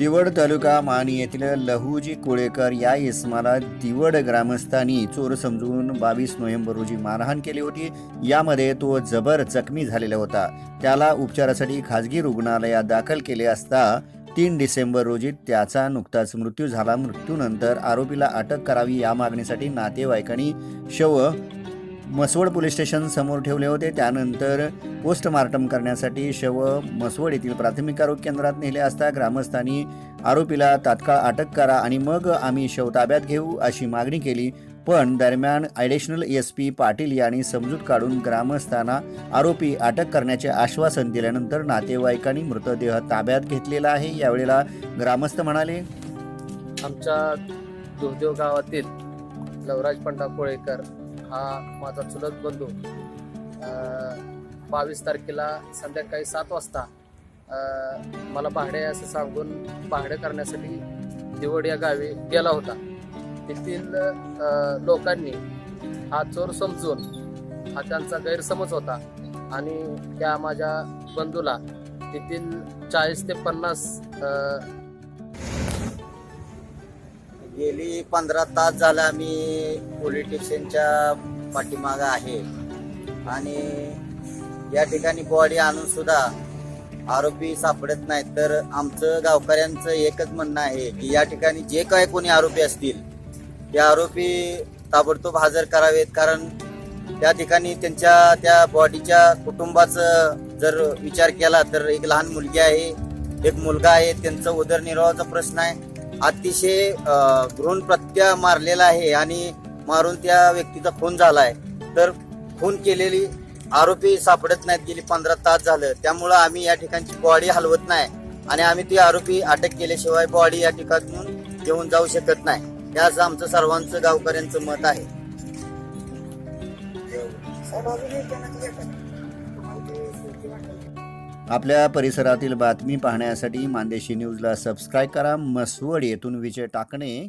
दिवड तालुका माणी येथील लहूजी कोळेकर या इसमाला दिवड ग्रामस्थांनी चोर समजून बावीस नोव्हेंबर रोजी मारहाण केली होती. यामध्ये तो जबर जखमी झालेला होता. त्याला उपचारासाठी खाजगी रुग्णालयात दाखल केले असता तीन डिसेंबर रोजी त्याचा नुकताच मृत्यू झाला. मृत्यूनंतर आरोपीला अटक करावी या मागणीसाठी नातेवाईकांनी शव मसवड पोलीस स्टेशन समोर ठेवले होते. त्यानंतर पोस्टमार्टम करण्यासाठी शव मसवड येथील प्राथमिक आरोग्य केंद्रात नेले असता ग्रामस्थांनी आरोपीला तात्काळ अटक करा आणि मग आम्ही शव ताब्यात घेऊ अशी मागणी केली. पण दरम्यान ॲडिशनल एस पी पाटील यांनी समजूत काढून ग्रामस्थांना आरोपी अटक करण्याचे आश्वासन दिल्यानंतर नातेवाईकांनी मृतदेह ताब्यात घेतलेला आहे. यावेळेला ग्रामस्थ म्हणाले आमच्या दुर्देव गावातील लवराज पंडा कोळेकर हा माझा चुलत बंधू. बावीस तारखेला संध्याकाळी सात वाजता मला भाडे असं सांगून भाडे करण्यासाठी दिवड या गावी गेला होता. तेथील लोकांनी हा चोर समजून हा त्यांचा गैरसमज होता आणि त्या माझ्या बंधूला तेथील चाळीस ते पन्नास गेली पंधरा तास झाला आम्ही पोलीस स्टेशनच्या पाठीमागं आहे. आणि या ठिकाणी बॉडी आणून सुद्धा आरोपी सापडत नाहीत. तर आमचं गावकऱ्यांचं एकच म्हणणं आहे की या ठिकाणी जे काय कोणी आरोपी असतील ते आरोपी ताबडतोब हजर करावेत. कारण त्या ठिकाणी त्यांच्या त्या बॉडीच्या कुटुंबाचं जर विचार केला तर एक लहान मुलगी आहे एक मुलगा आहे त्यांचा उदरनिर्वाहाचा प्रश्न आहे. अतिशय भ्रूण प्रत्या मारलेला आहे आणि मारून त्या व्यक्तीचा खून झालाय. तर खून केलेली आरोपी सापडत नाहीत गेली पंधरा तास झालं. त्यामुळं आम्ही या ठिकाणची बॉडी हलवत नाही आणि आम्ही ती आरोपी अटक केल्याशिवाय बॉडी या ठिकाणून घेऊन जाऊ शकत नाही. याच आमचं सर्वांचं गावकऱ्यांचं मत आहे. आपल्या परिसरातील बातमी पाहण्यासाठी मानदेशी न्यूजला सबस्क्राईब करा. मसवड येथून विजय टाकणे.